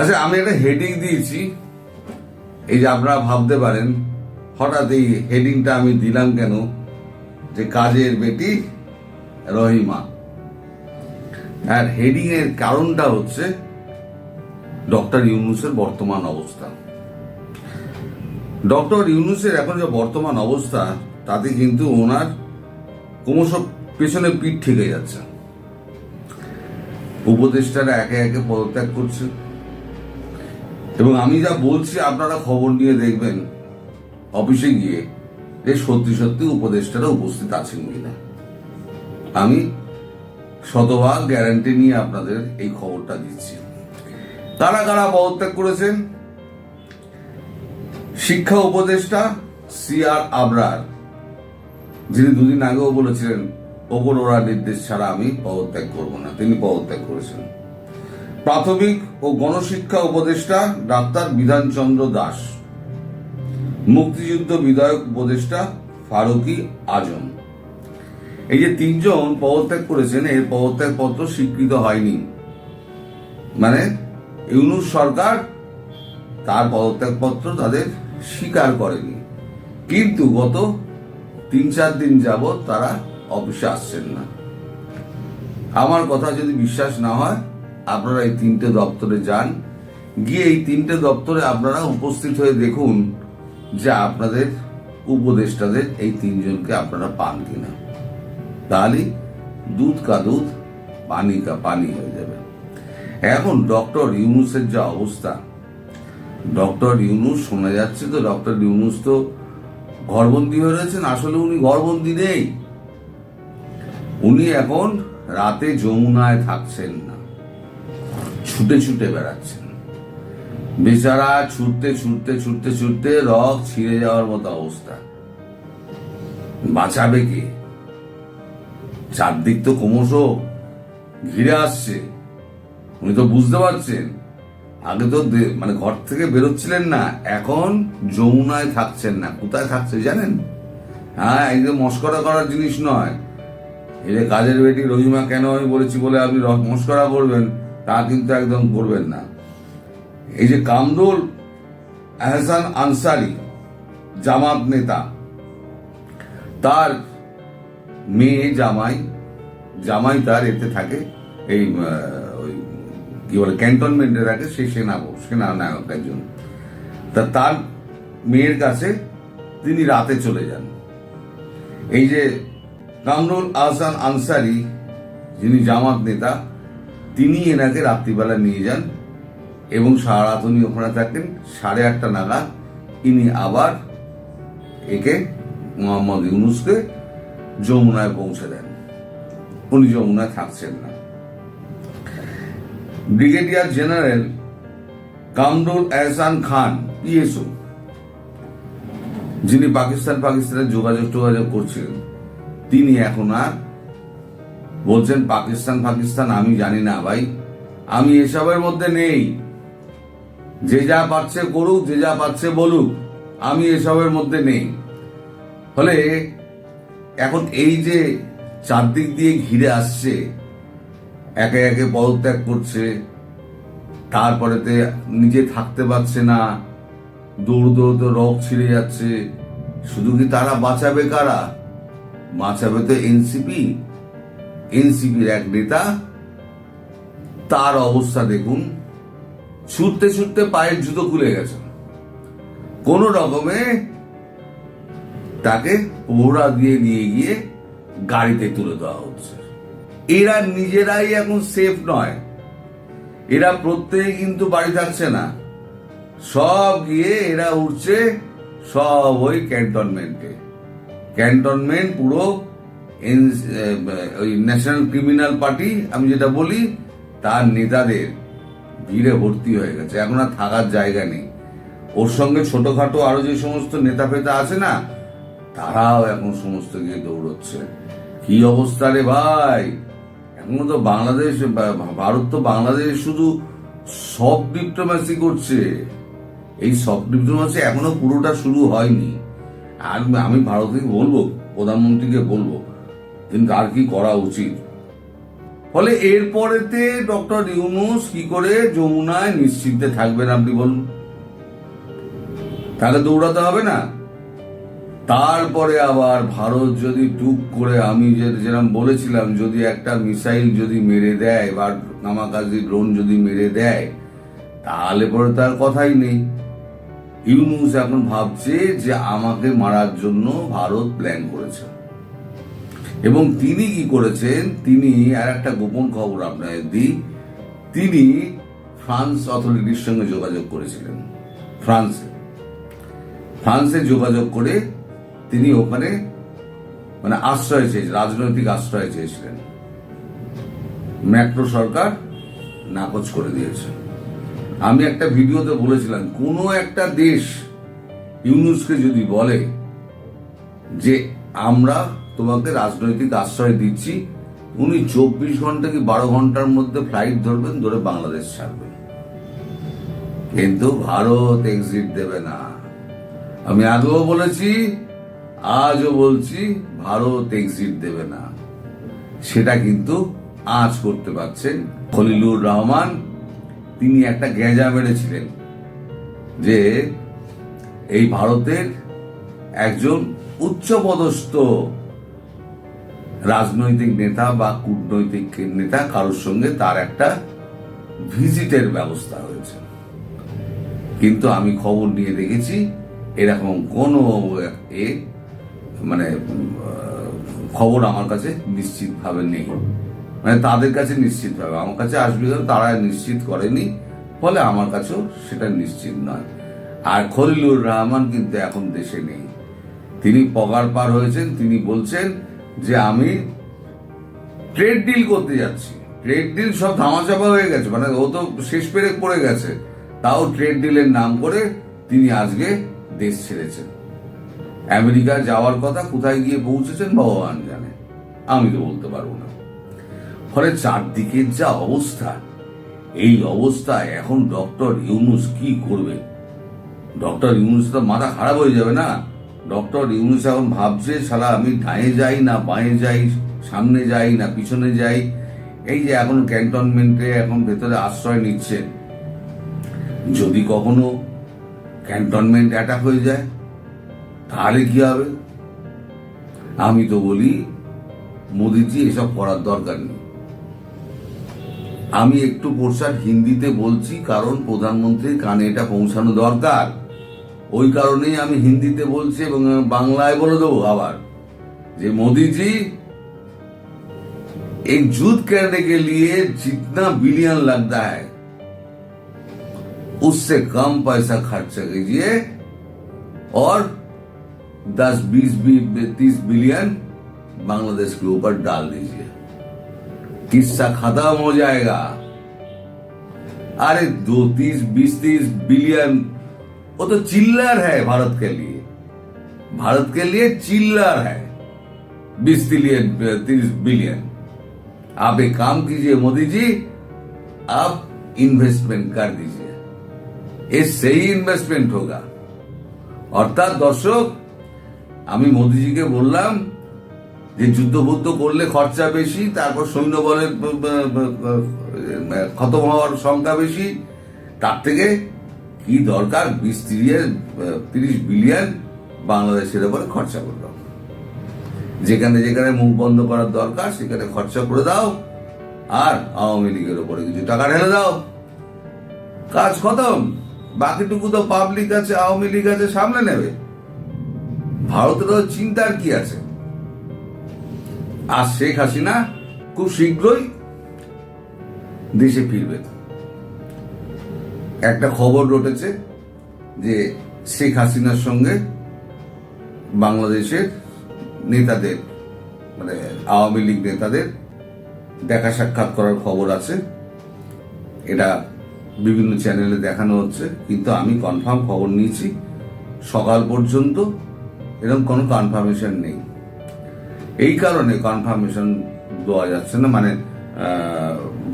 আচ্ছা আমি একটা হেডিং দিয়েছি। এই যে আপনারা ভাবতে পারেন, হঠাৎ এই হেডিংটা আমি দিলাম কেন? যে কাজের বেটি রহিমা। আর হেডিং এর কারণটা হচ্ছে ডক্টর ইউনুসের বর্তমান অবস্থা। ডক্টর ইউনুসের এখন যে বর্তমান অবস্থা, তাতে কিন্তু ওনার ক্রমশ পেছনে পিঠ ঠেকে যাচ্ছে। উপদেষ্টারা একে একে পদত্যাগ করছে। এবং আমি যা বলছি আপনারা খবর নিয়ে দেখবেন অফিসে গিয়ে যে সত্যি সত্যি উপদেষ্টারা উপস্থিত আছেন কিনা। আমি শতভাগ গ্যারান্টি নিয়ে আপনাদের এই খবরটা দিচ্ছি। তারা কারা পদত্যাগ করেছেন? শিক্ষা উপদেষ্টা সি আর আবরার, যিনি দুদিন আগেও বলেছিলেন, ওপর ওরা নির্দেশ ছাড়া আমি পদত্যাগ করব না। তিনি পদত্যাগ করেছেন। প্রাথমিক ও গণশিক্ষা উপদেষ্টা ডাক্তার বিধানচন্দ্র দাস। মুক্তিযুদ্ধ বিধায়ক উপদেষ্টা ফারুকি আজম। এই যে তিনজন পদত্যাগ করেছেন, এর পদত্যাগ পত্র স্বীকৃত হয়নি। মানে ইউনুস সরকার তার পদত্যাগ পত্র তাদের স্বীকার করেনি। কিন্তু গত তিন চার দিন যাবৎ তারা অফিসে আসছেন না। আমার কথা যদি বিশ্বাস না হয় আপনারা এই তিনটে দপ্তরে যান। গিয়ে এই তিনটে দপ্তরে আপনারা উপস্থিত হয়ে দেখুন যে আপনাদের উপদেষ্টাদের এই তিনজনকে আপনারা পান কিনা। তাহলেই দুধ কা দুধ, পানি কা পানি হয়ে যাবে। এখন ডক্টর ইউনুসের যা অবস্থা। ডক্টর ইউনুস, শোনা যাচ্ছে তো, ডক্টর ইউনুস তো ঘরবন্দি হয়ে রয়েছেন। আসলে উনি ঘরবন্দি নেই। উনি এখন রাতে যমুনায় থাকছেন না। ছুটে ছুটে বেড়াচ্ছেন। বেচারা ছুটতে ছুটতে ছুটতে ছুটতে রক ছিঁড়ে যাওয়ার মতো অবস্থা। বাঁচাবে কে? চারদিক তো ক্রমশ ঘিরে আসছে। উনি তো বুঝতে পারছেন। আগে তো মানে ঘর থেকে বেরোচ্ছিলেন না, এখন যমুনায় থাকছেন না। কোথায় থাকছে জানেন? হ্যাঁ একদম মস্করা করার জিনিস নয়। যে কাজের বেটি রহিমা কেন আমি বলেছি বলে আপনি মস্করা করবেন? তা কিন্তু একদম করবেন না। এই যে কামরুল, আহসান আনসারি, জামাত নেতা, তার মেয়ে জামাই জামাই তার এতে থাকে, এই ওই কি বলে, ক্যান্টনমেন্টে থাকে, সে সেনা সেনা নায়ক একজন। তা তার মেয়ের কাছে তিনি রাতে চলে যান। এই যে কামরুল, আহসান আনসারি, যিনি জামাত নেতা তিনি এনাকে রাত্রিবেলা নিয়ে যান এবং সারা রাত উনি ওখানে থাকেন। সাড়ে আটটা নাগাদ ইনি আবার একে মোহাম্মদ ইউনুসকে যমুনায় পৌঁছে দেন। উনি যমুনায় থাকছেন না। Brigadier general Kamrul Ehsan Khan PSO যিনি পাকিস্তান পাকিস্তানের যোগাযোগ টোগাযোগ করছিলেন, তিনি এখন আর বলছেন, পাকিস্তান পাকিস্তান, আমি জানি না ভাই। আমি এসবের মধ্যে নেই। যে যা পাচ্ছে করুক, যে যা পাচ্ছে বলুক, আমি এসবের মধ্যে নেই। ফলে এখন এই যে চারদিক দিয়ে ঘিরে আসছে, একে একে পদত্যাগ করছে, তারপরেতে নিজে থাকতে পারছে না, দৌড় দৌড়তে রক ছিঁড়ে যাচ্ছে, শুধু কি তারা বাঁচাবে কারা? বাঁচাবে তো এনসিপি? এনসিপির এক নেতা, তার অবস্থা দেখুন, ছুটতে ছুটতে পায়ের জুতো খুলে গেছে। কোন রকমে তাকে পোহরা দিয়ে নিয়ে গিয়ে গাড়িতে তুলে দেওয়া হচ্ছে। এরা নিজেরাই এখন সেফ নয়। এরা প্রত্যেকে কিন্তু বাড়ি থাকছে না। সব গিয়ে এরা উঠছে সব ওই ক্যান্টনমেন্টে ক্যান্টনমেন্ট পুরো ওই ন্যাশনাল ক্রিমিনাল পার্টি, আমি যেটা বলি, তার নেতাদের ভিড়ে ভর্তি হয়ে গেছে। এখন আর থাকার জায়গা নেই। ওর সঙ্গে ছোটখাটো আরও যে সমস্ত নেতা ফেতা আছে না, তারাও এখন সমস্ত গিয়ে দৌড়চ্ছে। কি অবস্থা রে ভাই? এখন তো বাংলাদেশ ভারত তো বাংলাদেশ শুধু সব ডিপ্লোম্যাসি করছে। এই সব ডিপ্লোম্যাসি এখনও পুরোটা শুরু হয়নি। আর আমি ভারতকে বলব, প্রধানমন্ত্রীকে বলব কিন্তু আর কি করা উচিত? ফলে এরপরেতে ডক্টর ইউনুস কি করে যমুনায় নিশ্চিন্তে থাকবেন আপনি বলুন। তাহলে দৌড়াতে হবে না? তারপরে আবার ভারত যদি টুক করে আমি যে যেরকম বলেছিলাম, যদি একটা মিসাইল যদি মেরে দেয় বা নামাকাজি ড্রোন যদি মেরে দেয়, তাহলে পরে তার কথাই নেই। ইউনুস এখন ভাবছে যে আমাকে মারার জন্য ভারত প্ল্যান করেছে। এবং তিনি কি করেছেন? তিনি, আর একটা গোপন খবর আপনাদের দিই তিনি ফ্রান্স অথরিটির সঙ্গে যোগাযোগ করেছিলেন। ফ্রান্সে। ফ্রান্সে যোগাযোগ করে তিনি ওখানে মানে আশ্রয় চেয়েছিলেন রাজনৈতিক আশ্রয় চেয়েছিলেন। ম্যাক্রো সরকার নাকচ করে দিয়েছে। আমি একটা ভিডিওতে বলেছিলাম, কোনো একটা দেশ ইউনুসকে যদি বলে যে আমরা তোমাকে রাজনৈতিক আশ্রয় দিচ্ছি। উনি চব্বিশ ঘণ্টা কি বারো ঘণ্টার মধ্যে ফ্লাইট ধরবেন? ধরে বাংলাদেশ ছাড়বেন কিন্তু ভারত এক্সিট দেবে না। আমি আগেও বলেছি, আজও বলছি, ভারত এক্সিট দেবে না। সেটা কিন্তু আজ করতে পারছেন খলিলুর রহমান। তিনি একটা গেঁজা মেরেছিলেন যে এই ভারতের একজন উচ্চপদস্থ রাজনৈতিক নেতা বা কূটনৈতিক নেতা কারোর সঙ্গে তার একটা ভিজিটের ব্যবস্থা হয়েছে। কিন্তু আমি খবর নিয়ে দেখেছি, এরকম কোনো এ মানে খবর আমার কাছে নিশ্চিতভাবে নেই। মানে তাদের কাছে নিশ্চিতভাবে, আমার কাছে আসবে তারা নিশ্চিত করেনি, ফলে আমার কাছেও সেটা নিশ্চিত নয়। আর খলিলুর রহমান কিন্তু এখন দেশে নেই। তিনি পগার পার হয়েছেন, তিনি বলছেন যে আমি ট্রেড ডিল করতে যাচ্ছি। ট্রেড ডিল সব ধামাচাপা হয়ে গেছে মানে ও তো শেষ পেরে পড়ে গেছে। তাও ট্রেড ডিলের নাম করে তিনি আজকে দেশ ছেড়েছেন। আমেরিকা যাওয়ার কথা কোথায় গিয়ে পৌঁছেছেন ভগবান জানে। আমি তো বলতে পারব না। ফলে চারদিকের যা অবস্থা, এই অবস্থায় এখন ডক্টর ইউনুস কি করবে? ডক্টর ইউনুস তো মাথা খারাপ হয়ে যাবে না? ডক্টর ইউনুস এখন ভাবছে সালা আমি ডায়ে যাই না, বাঁয়ে যাই, সামনে যাই না, পিছনে যাই। এই যে এখন ক্যান্টনমেন্টে এখন ভেতরে আশ্রয় নিচ্ছে। যদি কখনো ক্যান্টনমেন্ট অ্যাটাক হয়ে যায়, তাহলে কি হবে? আমি তো বলি, মোদিজি, এসব করার দরকার নেই। আমি একটু পোর্শাক হিন্দিতে বলছি, কারণ প্রধানমন্ত্রীর কানে এটা পৌঁছানো দরকার। ওই কারণেই আমি হিন্দিতে বলছি এবং বাংলায় বলে দেবো আবার যে मोदी जी एक युद्ध करने के लिए जितना बिलियन लगता है उससे कम पैसा खर्च कीजिए और 10 20 तीस बिलियन बांग्लादेश के ऊपर डाल दीजिए किस्सा खत्म हो जाएगा अरे दो तीस बीस तीस बिलियन वो तो चिल्लर है भारत के लिए भारत के लिए चिल्लर है बीस बिलियन तीस बिलियन आप एक काम कीजिए मोदी जी आप इन्वेस्टमेंट कर दीजिए ये सही इन्वेस्टमेंट होगा অর্থাৎ দর্শক আমি মোদিজিকে বললাম যে যুদ্ধ বুদ্ধ করলে খরচা বেশি তারপর সৈন্যবলের ব- ব- ব- ব- খতম হওয়ার সংখ্যা বেশি তার থেকে কি দরকার? বিশ তিরিশ তিরিশ বিলিয়ন বাংলাদেশের উপরে খরচা করল যেখানে যেখানে মুখ বন্ধ করার দরকার, সেখানে খরচা করে দাও। আর আওয়ামী লীগের উপরে কিছু টাকা ঢেলে দাও। কাজ খতম। বাকিটুকু তো পাবলিক আছে, আওয়ামী লীগ আছে সামনে নেবে। ভারতের চিন্তার কি আছে? আর শেখ হাসিনা খুব শীঘ্রই দেশে ফিরবে। একটা খবর রটেছে যে শেখ হাসিনার সঙ্গে বাংলাদেশের নেতাদের মানে আওয়ামী লীগ নেতাদের দেখা সাক্ষাৎ করার খবর আছে। এটা বিভিন্ন চ্যানেলে দেখানো হচ্ছে, কিন্তু আমি কনফার্ম খবর নিয়েছি। সকাল পর্যন্ত এরকম কোনো কনফার্মেশন নেই। এই কারণে কনফার্মেশন দেওয়া যাচ্ছে না। মানে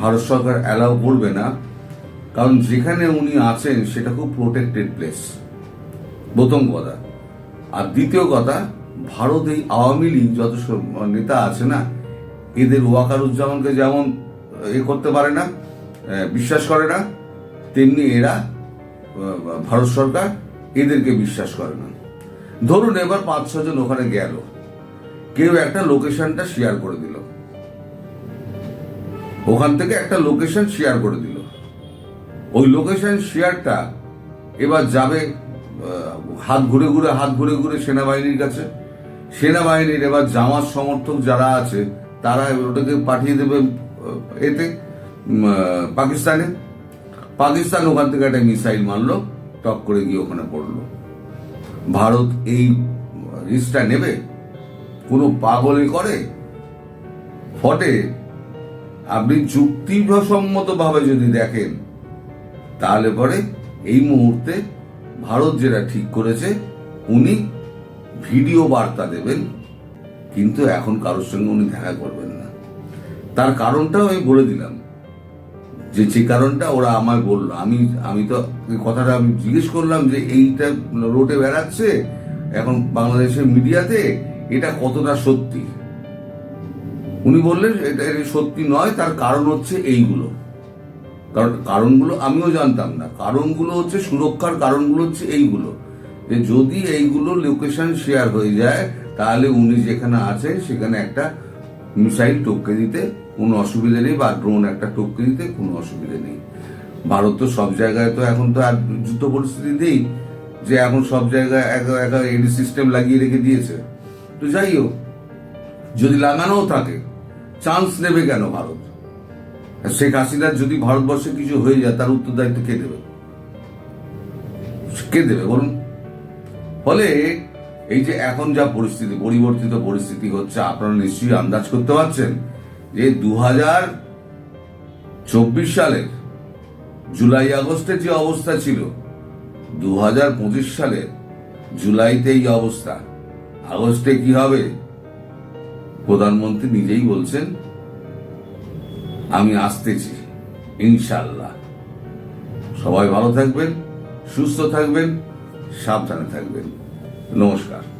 ভারত সরকার অ্যালাউ করবে না। কারণ যেখানে উনি আছেন, সেটা খুব প্রোটেক্টেড প্লেস প্রথম কথা। আর দ্বিতীয় কথা, ভারত এই আওয়ামী লীগ যত নেতা আছে না, এদের ওয়াকারুজ্জামানকে যেমন, এ করতে পারে না বিশ্বাস করে না, তেমনি এরা ভারত সরকার এদেরকে বিশ্বাস করে না। ধরুন এবার পাঁচ ছজন ওখানে গেল। কেউ একটা লোকেশনটা শেয়ার করে দিল। ওখান থেকে একটা লোকেশন শেয়ার করে দিল। ওই লোকেশন শেয়ারটা এবার যাবে হাত ঘুরে ঘুরে, হাত ঘুরে ঘুরে সেনাবাহিনীর কাছে। সেনাবাহিনীর এবার জামাত সমর্থক যারা আছে, তারা ওটাকে পাঠিয়ে দেবে এতে পাকিস্তানে। পাকিস্তান ওখান থেকে একটা মিসাইল মারলো টপ করে গিয়ে ওখানে পড়ল। ভারত এই রিস্কটা নেবে? কোনো পাগলে করে? ফটে আপনি যুক্তিসম্মত ভাবে যদি দেখেন তাহলে পরে এই মুহূর্তে ভারত যেটা ঠিক করেছে, উনি ভিডিও বার্তা দেবেন, কিন্তু এখন কারোর সঙ্গে উনি দেখা করবেন না। তার কারণটাও আমি বলে দিলাম। যে যে কারণটা ওরা আমায় বলল, আমি আমি তো কথাটা আমি জিজ্ঞেস করলাম যে এইটা রোডে বেড়াচ্ছে, এখন বাংলাদেশের মিডিয়াতে এটা কতটা সত্যি? উনি বললেন, এটা সত্যি নয়, তার কারণ হচ্ছে এইগুলো। কারণ কারণগুলো আমিও জানতাম না। কারণগুলো হচ্ছে সুরক্ষার কারণগুলো হচ্ছে এইগুলো। যে যদি এইগুলো লোকেশন শেয়ার হয়ে যায়, তাহলে উনি যেখানে আছে সেখানে একটা মিসাইল টপকে দিতে কোনো অসুবিধে নেই বা ড্রোন একটা টপকে দিতে কোনো অসুবিধে নেই। ভারত তো সব জায়গায় তো এখন তো আর যুদ্ধ পরিস্থিতি নেই যে এখন সব জায়গায় একা একা এডি সিস্টেম লাগিয়ে রেখে দিয়েছে। তো যাই হোক, যদি লাগানোও থাকে চান্স নেবে কেন ভারত? শেখ হাসিনার যদি ভারতবর্ষে কিছু হয়ে যায়, তার উত্তরদায়িত্ব কে দেবে? কে দেবে বলুন? ফলে এই যে এখন যা পরিস্থিতি, পরিবর্তিত পরিস্থিতি হচ্ছে, আপনারা নিশ্চয়ই আন্দাজ করতে পারছেন যে দু হাজার চব্বিশ সালের জুলাই আগস্টে যে অবস্থা ছিল দু হাজার পঁচিশ সালের জুলাইতে এই অবস্থা। আগস্টে কি হবে? প্রধানমন্ত্রী নিজেই বলছেন আমি আসতেছি ইনশাল্লাহ সবাই ভালো থাকবেন সুস্থ থাকবেন সাবধানে থাকবেন। নমস্কার।